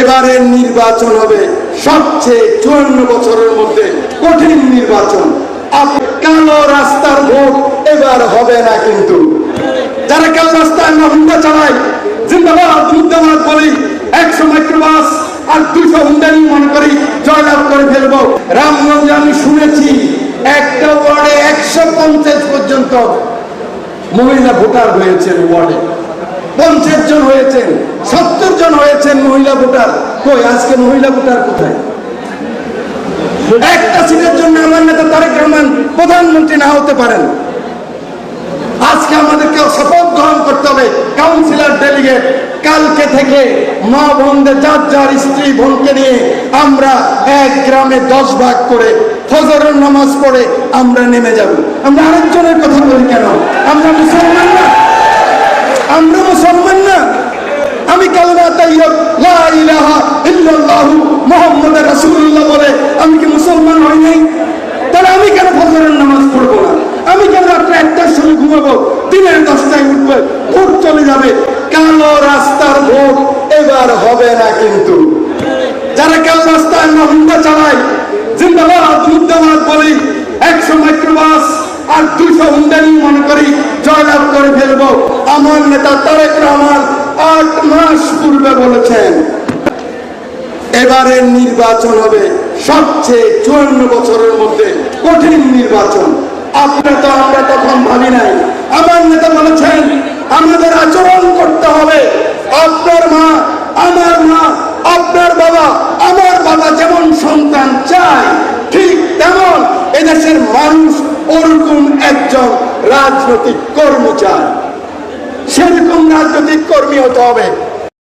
এবারের নির্বাচন হবে সবচেয়ে চুয়ান্ন বছরের মধ্যে কঠিন নির্বাচন। কালো রাস্তার ভোট এবার হবে না কিন্তু। যারা কালো রাস্তায় আমরা হুন্ডা চালাই জিন্দাবাদ বলি, একশো মাইক্রোবাস আর দুশো করি জয়লাভ করে ফেলব। রামগঞ্জে আমি শুনেছি, একটা ওয়ার্ডে একশো পঞ্চাশ পর্যন্ত মহিলা ভোটার হয়েছেন ওয়ার্ডে। পঞ্চাশ জন হয়েছেন, সত্তর জন হয়েছেন মহিলা ভোটার। কই, আজকে মহিলা ভোটার কোথায়? একটা সিটের জন্য আমার নেতা তারেক রহমান প্রধানমন্ত্রী না হতে পারেন। আজকে আমাদেরকে শপথ গ্রহণ করতে হবে কাউন্সিলর ডেলিগেট। কালকে থেকে মা বোনদের, যার যার স্ত্রী বোনকে নিয়ে আমরা এক গ্রামে দশ ভাগ করে ফজরের নামাজ পড়ে আমরা নেমে যাব। আমরা আরেকজনের কথা বলি কেন? আমরা মুসলমান মুসলমান না। আমি কালমা তাইয়্যিব, লা ইলাহা ইল্লাল্লাহু মুহাম্মাদুর রাসূলুল্লাহ বলে, আমি কি মুসলমান হই নাই? তাহলে আমি কেন ফজরের নামাজ পড়ব না? আমি কেন রাত্রে একটার সময় ঘুমাবো? দিনের দশটায় উঠবে ভোট চলে যাবে। কালো রাস্তার ভোট এবার হবে না কিন্তু। যারা কালো রাস্তায় আমরা হুন্ডা চালাই জিন্দাবাদ মুদ্দাবাদ বলি, একশো মাইক্রোবাস আর দুশো হুন্ডা নিয়ে মনে করি জয়লাভ করে ফেলব। আমার নেতা তারেক রহমান আট মাস পূর্বে বলেছেন এবারের নির্বাচন হবে সবচেয়ে চুয়ান্ন বছরের মধ্যে কঠিন নির্বাচন। আপনার তো আমরা তখন ভাবি নাই। আমার নেতা বলেছেন, আমাদের আচরণ করতে হবে। আপনার মা, আমার মা, আপনার বাবা, আমার বাবা যেমন সন্তান চায়, ঠিক তেমন এদেশের মানুষ ওরকম একজন রাজনৈতিক কর্মী চায়। রাজনৈতিক কর্মী হতে হবে।